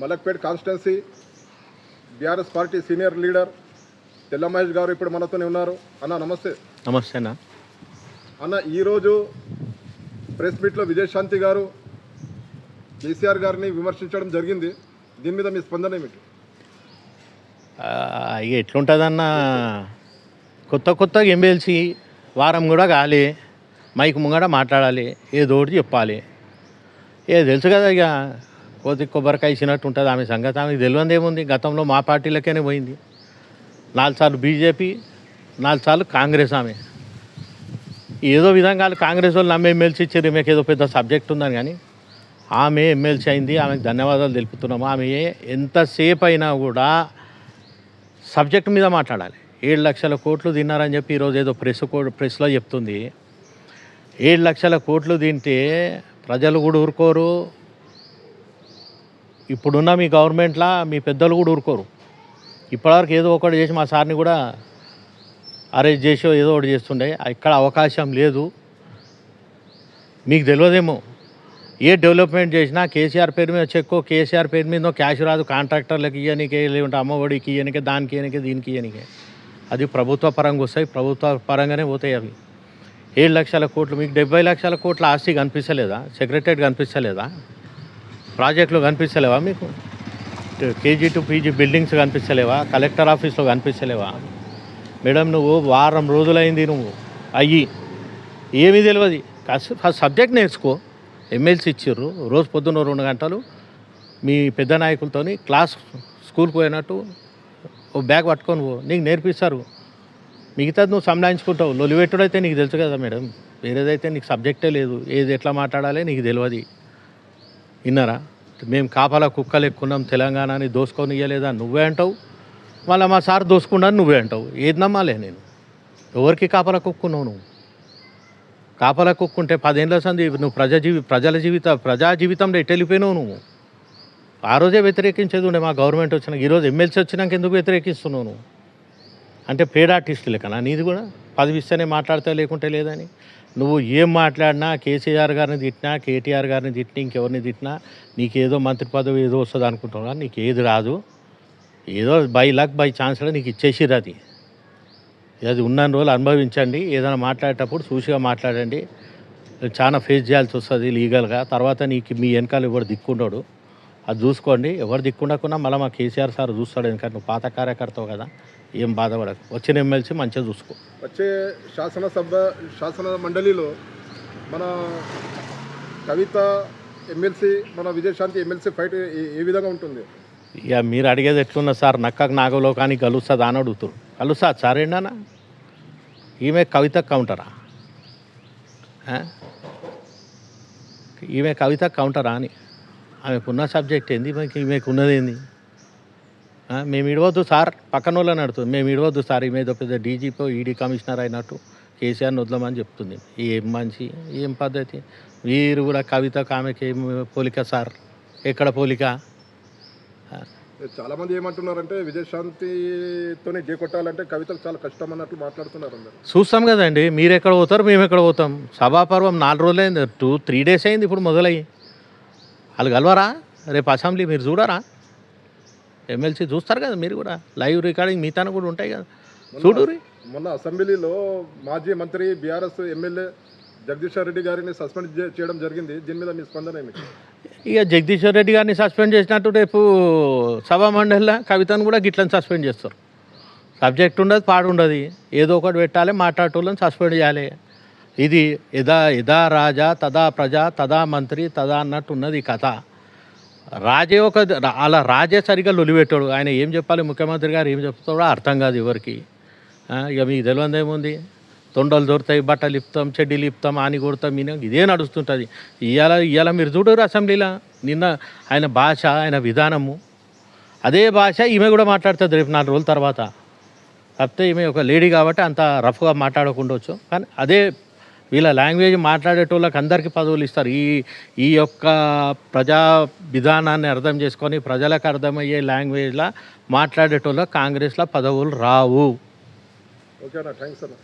Malakpet constituency BRS party senior leader Tella Mahesh గారు ఇప్పుడు మనతోనే ఉన్నారు. అన్న నమస్తే. నమస్తే అన్న. అన్న ఈరోజు ప్రెస్ మీట్లో విజయశాంతి గారు కేసీఆర్ గారిని విమర్శించడం జరిగింది. దీని మీద మీ స్పందన ఏమిటి? ఇక ఎట్లుంటుందన్న కొత్త కొత్తగా ఎమ్మెల్సీ వారం కూడా కాలే మైక్ ముంగడ మాట్లాడాలి ఏదో ఒకటి చెప్పాలి. ఏ తెలుసు కదా ఇక కోతి కొబ్బరికాయ ఇచ్చినట్టు ఉంటుంది. ఆమె సంగతి ఆమెకు తెలియదు ఏముంది? గతంలో మా పార్టీలకేనే పోయింది. నాలుగు సార్లు బీజేపీ నాలుగు సార్లు కాంగ్రెస్ ఆమె. ఏదో విధంగా కాంగ్రెస్ వాళ్ళు నమ్మే ఎమ్మెల్సీ ఇచ్చారు. మీకు ఏదో పెద్ద సబ్జెక్ట్ ఉందని కానీ ఆమె ఎమ్మెల్సీ అయింది. ఆమెకు ధన్యవాదాలు తెలుపుతున్నాము. ఆమె ఎంతసేపు అయినా కూడా సబ్జెక్ట్ మీద మాట్లాడాలి. ఏడు లక్షల కోట్లు తిన్నారని చెప్పి ఈరోజు ఏదో ప్రెస్ కో ప్రెస్లో చెప్తుంది. ఏడు లక్షల కోట్లు తింటే ప్రజలు కూడా ఊరుకోరు. ఇప్పుడున్న మీ గవర్నమెంట్లో మీ పెద్దలు కూడా ఊరుకోరు. ఇప్పటివరకు ఏదో ఒకటి చేసి మా సార్ని కూడా అరెస్ట్ చేసి ఏదో ఒకటి చేస్తుండే. ఇక్కడ అవకాశం లేదు. మీకు తెలియదేమో. ఏ డెవలప్మెంట్ చేసినా కేసీఆర్ పేరు మీద చెక్కు కేసీఆర్ పేరు మీద క్యాష్ రాదు. కాంట్రాక్టర్లకు ఇయ్యనికే లేకుంటే అమ్మఒడికి ఇయ్యనికే దానికి ఇయ్యనికే దీనికి ఇయ్యనికే. అది ప్రభుత్వ పరంగా వస్తాయి. ప్రభుత్వ పరంగానే పోతాయి అవి. ఏడు లక్షల కోట్లు మీకు డెబ్బై లక్షల కోట్ల ఆస్తి కనిపించలేదా సెక్రటరీ కనిపించలేదా ప్రాజెక్టులు కనిపించలేవా మీకు? కేజీ టు పీజీ బిల్డింగ్స్ కనిపించలేవా? కలెక్టర్ ఆఫీస్లో కనిపించలేవా? మేడం నువ్వు వారం రోజులైంది నువ్వు. అయ్యి ఏమీ తెలియదు కాస్త ఫస్ట్ సబ్జెక్ట్ నేర్చుకో. ఎమ్మెల్సీ ఇచ్చిర్రు. రోజు పొద్దున్న రెండు గంటలు మీ పెద్ద నాయకులతోని క్లాస్ స్కూల్కి పోయినట్టు ఓ బ్యాగ్ పట్టుకొని పో. నీకు నేర్పిస్తారు. మిగతాది నువ్వు సంలాయించుకుంటావు లొలిపెట్టుడైతే నీకు తెలుసు కదా మేడం. వేరేదైతే నీకు సబ్జెక్టే లేదు. ఏది ఎట్లా మాట్లాడాలి నీకు తెలియదు విన్నారా? మేము కాపలా కుక్కలు ఎక్కున్నాం తెలంగాణని దోసుకొని ఇయ్యలేదా నువ్వే అంటావు. మళ్ళీ మా సార్ దోసుకున్నాను నువ్వే అంటావు. ఏది నమ్మాలే నేను? ఎవరికి కాపలా కుక్కున్నావు నువ్వు? కాపలా కుక్కుంటే పదేళ్ళ సంది నువ్వు ప్రజాజీవి ప్రజల జీవిత ప్రజా జీవితంలో ఎట్టెళ్ళిపోయినావు నువ్వు? ఆ రోజే వ్యతిరేకించేది ఉండే మా గవర్నమెంట్ వచ్చినాక ఈరోజు ఎమ్మెల్సీ వచ్చినాక ఎందుకు వ్యతిరేకిస్తున్నావు నువ్వు? అంటే పేడ్ ఆర్టిస్టులే కదా నీది కూడా? పదవి ఇస్తేనే లేకుంటే లేదని. నువ్వు ఏం మాట్లాడినా కేసీఆర్ గారిని తిట్టినా కేటీఆర్ గారిని తిట్టినా ఇంకెవరిని తిట్టినా నీకేదో మంత్రి పదవి ఏదో వస్తుంది అనుకుంటున్నా నీకు ఏది రాదు. ఏదో బై లక్ బై ఛాన్స్ నీకు ఇచ్చేసిర్రు అది. అది ఉన్న రోజులు అనుభవించండి. ఏదైనా మాట్లాడేటప్పుడు చూసిగా మాట్లాడండి. చాలా ఫేస్ చేయాల్సి వస్తుంది లీగల్గా. తర్వాత నీకు మీ వెనకాల ఎవరు దిక్కుండడు. అది చూసుకోండి. ఎవరు దిక్కుండకున్నా మళ్ళీ మా కేసీఆర్ సార్ చూస్తాడు. ఎందుకంటే నువ్వు పాత కార్యకర్తవు కదా. ఏం బాధపడకు. వచ్చిన ఎమ్మెల్సీ మంచిగా చూసుకో. వచ్చే శాసనసభ శాసన మండలిలో మన కవిత ఎమ్మెల్సీ మన విజయశాంతి ఎమ్మెల్సీ ఫైట్ ఏ- విధంగా ఉంటుంది? ఇక మీరు అడిగేది ఎట్లున్నా సార్ నక్కకు నాగలో కానీ కలుస్తుందా అని అడుగుతారు. కలుస్తా సార్ ఏంటన్నా? ఈమె కవిత కౌంటరా? ఈమె కవిత కౌంటరా అని. ఆమెకున్న సబ్జెక్ట్ ఏంది? మనకి ఈమెకు ఉన్నది ఏంది? మేము ఇడవద్దు సార్. పక్కన వాళ్ళని అడుగుతుంది. మేము ఇడవద్దు సార్ ఈమె పెద్ద డీజీపీ ఈడీ కమిషనర్ అయినట్టు కేసీఆర్ని వదలమని చెప్తుంది. ఏం మంచి ఏం పద్ధతి? మీరు కూడా కవితకు ఆమెకి ఏం పోలిక సార్? ఎక్కడ పోలిక? చాలా మంది ఏమంటున్నారంటే విజయశాంతితోనే కొట్టాలంటే కవితకు చాలా కష్టం అన్నట్లు మాట్లాడుతున్నారు చూస్తాం కదండి. మీరు ఎక్కడ పోతారు? మేము ఎక్కడ పోతాం? సభాపర్వం నాలుగు రోజులు అయింది టూ త్రీ డేస్ అయింది ఇప్పుడు మొదలయ్యి. వాళ్ళు కలవరా? రేపు అసెంబ్లీ మీరు చూడరా? ఎమ్మెల్సీ చూస్తారు కదా మీరు కూడా. లైవ్ రికార్డింగ్ మిగతా కూడా ఉంటాయి కదా. చూడురి మొన్న అసెంబ్లీలో మాజీ మంత్రి బీఆర్ఎస్ ఎమ్మెల్యే జగదీశ్వర్ రెడ్డి గారిని సస్పెండ్ చేయడం జరిగింది. దీని మీద మీ స్పందన ఏమిటి? ఇక జగదీశ్వర్ రెడ్డి గారిని సస్పెండ్ చేసినట్టు రేపు సభా మండలిలో కవితను కూడా గిట్లని సస్పెండ్ చేస్తారు. సబ్జెక్ట్ ఉండదు పాడు ఉండదు. ఏదో ఒకటి పెట్టాలి మాట్లాడేటోళ్ళని సస్పెండ్ చేయాలి. ఇది యదా యదా రాజా తదా ప్రజ తదా మంత్రి తదా అన్నట్టు ఉన్నది ఈ కథ. రాజే ఒక రా- అలా రాజే సరిగా లొలిపెట్టాడు. ఆయన ఏం చెప్పాలి? ముఖ్యమంత్రి గారు ఏం చెప్తాడో అర్థం కాదు ఎవరికి. ఇక మీకు తెలియదు ఏముంది? తొండలు దొరుకుతాయి బట్టలు ఇప్తాం చెడ్డీలు ఇప్పుతాం ఆని కొడతాం మీన ఇదే నడుస్తుంటుంది. ఇవాళ ఇవాళ మీరు చూడరు అసెంబ్లీలో? నిన్న ఆయన భాష ఆయన విధానము. అదే భాష ఈమె కూడా మాట్లాడుతుంది రేపు నాలుగు రోజుల తర్వాత. కాకపోతే ఈమె ఒక లేడీ కాబట్టి అంత రఫ్గా మాట్లాడకుండా వచ్చు. కానీ అదే వీళ్ళ లాంగ్వేజ్ మాట్లాడేటోళ్ళకి అందరికీ పదవులు ఇస్తారు. ఈ ఈ యొక్క ప్రజా విధానాన్ని అర్థం చేసుకొని ప్రజలకు అర్థమయ్యే లాంగ్వేజ్లో మాట్లాడేటోళ్ళకి కాంగ్రెస్లో పదవులు రావు. ఓకేనా? థ్యాంక్స్ అన్న.